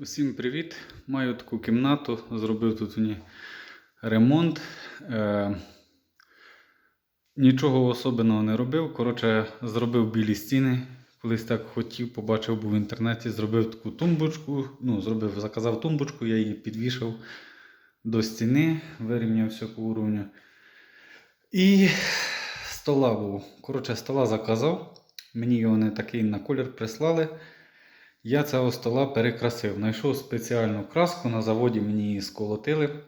Усім привіт! Маю таку кімнату, зробив тут ній ремонт. Е, нічого особливого не робив. Коротше, зробив білі стіни. Колись так хотів, побачив був в інтернеті, зробив таку тумбочку. Ну, зробив, заказав тумбочку, я її підвішав до стіни, вирівняв все по уровню. І стола був. Коротше, стола заказав. Мені його не такий на колір прислали. Я цього стола перекрасив. Знайшов спеціальну краску, на заводі мені її сколотили.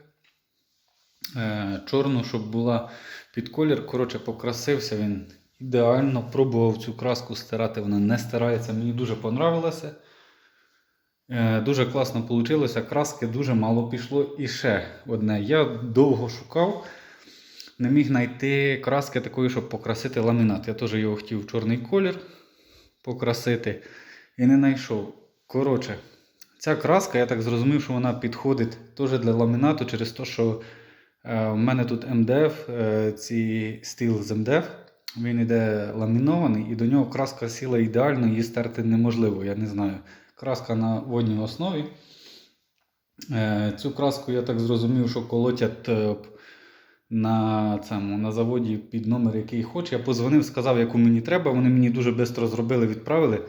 Е, чорну, щоб була під колір. Коротше, покрасився він ідеально. Пробував цю краску стирати, вона не стирається. Мені дуже понравилося. Е, дуже класно вийшло. Краски дуже мало пішло. І ще одне. Я довго шукав. Не міг знайти краски такої, щоб покрасити ламінат. Я теж його хотів в чорний колір покрасити і не знайшов. Коротше, ця краска, я так зрозумів, що вона підходить теж для ламінату через те, що е, в мене тут МДФ, е, ці стіл з МДФ, він іде ламінований, і до нього краска сіла ідеально, її стерти неможливо, я не знаю. Краска на водній основі. Е, цю краску я так зрозумів, що колотять на, цьому, на заводі під номер, який хоче. Я позвонив, сказав, яку мені треба. Вони мені дуже швидко зробили, відправили.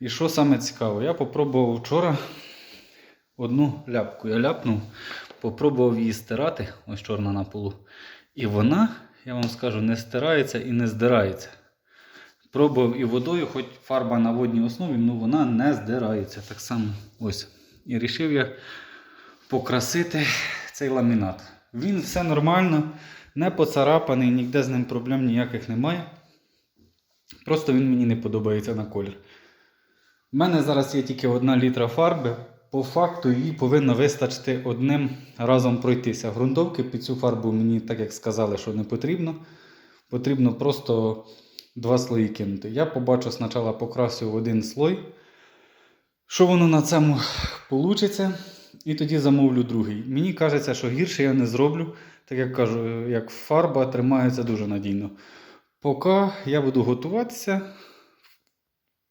І що саме цікаво, я попробував вчора одну ляпку. Я ляпнув, попробував її стирати, ось чорна на полу. І вона, я вам скажу, не стирається і не здирається. Пробував і водою, хоч фарба на водній основі, ну вона не здирається. Так само ось. І вирішив я покрасити цей ламінат. Він все нормально, не поцарапаний, ніде з ним проблем ніяких немає. Просто він мені не подобається на колір. У мене зараз є тільки одна літра фарби. По факту її повинно вистачити одним разом пройтися. Грунтовки під цю фарбу мені, так як сказали, що не потрібно. Потрібно просто два слої кинути. Я побачу спочатку покрасив один слой. Що воно на цьому вийде, і тоді замовлю другий. Мені кажеться, що гірше я не зроблю, так як кажу, як фарба тримається дуже надійно. Поки я буду готуватися,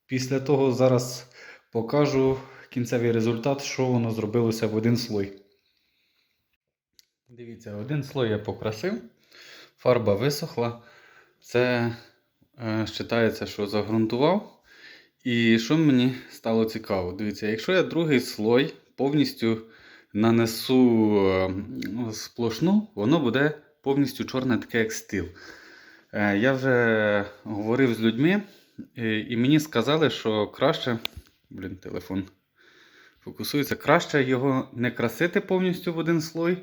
Після того зараз покажу кінцевий результат, що воно зробилося в один слой. Дивіться, один слой я покрасив, фарба висохла. Це е, вважається, що загрунтував. І що мені стало цікаво? Дивіться, якщо я другий слой повністю нанесу е, сплошну, воно буде повністю чорне таке, як стіл. Е, я вже говорив з людьми. І і мені сказали, що краще. Блін, телефон фокусується. Краще його не красити повністю в один слой,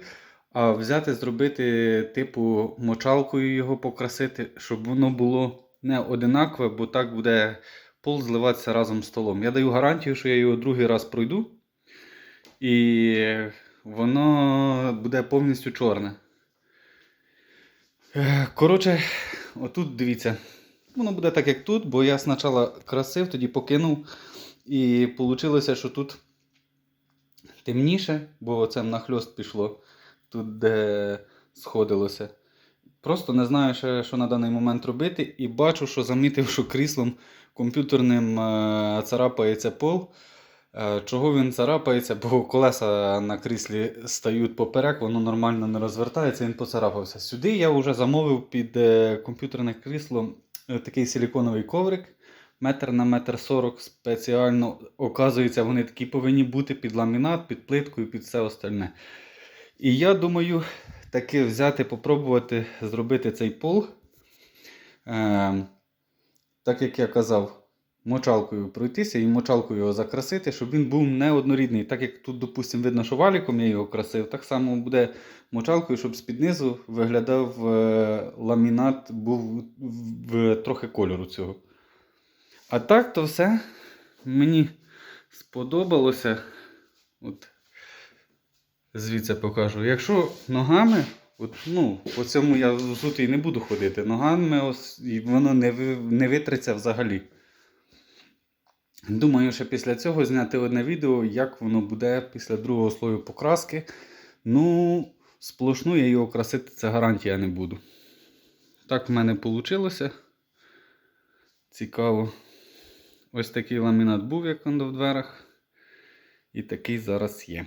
а взяти, зробити, типу, мочалкою його покрасити, щоб воно було не одинакове, бо так буде пол зливатися разом з столом. Я даю гарантію, що я його другий раз пройду. І воно буде повністю чорне. Е, Коротше, отут дивіться. Воно буде так, як тут, бо я спочатку красив, тоді покинув. І вийшло, що тут темніше, бо це нахльост пішло, тут де сходилося. Просто не знаю, ще, що на даний момент робити. І бачу, що замітив, що кріслом комп'ютерним е, царапається пол. Е, чого він царапається, бо колеса на кріслі стають поперек, воно нормально не розвертається, він поцарапався. Сюди я вже замовив під е, комп'ютерне крісло такий силіконовий коврик, метр на метр сорок спеціально. Оказується, вони такі повинні бути під ламінат, під плитку і під все остальне. І я думаю, таки взяти, попробувати зробити цей пол. Е, так як я казав, мочалкою пройтися і мочалкою його закрасити, щоб він був неоднорідний. Так як тут, допустимо, видно, що валіком я його красив, так само буде мочалкою, щоб з-під низу виглядав е, ламінат, був в, трохи кольору цього. А так то все мені сподобалося. От, звідси покажу. Якщо ногами, от, ну, по цьому я взутий не буду ходити, ногами ось, воно не, не витреться взагалі. Думаю, що після цього зняти одне відео, як воно буде після другого слою покраски. Ну, сплошну я його красити, це гарантія не буду. Так в мене вийшло. Цікаво. Ось такий ламінат був, як він в дверах. І такий зараз є.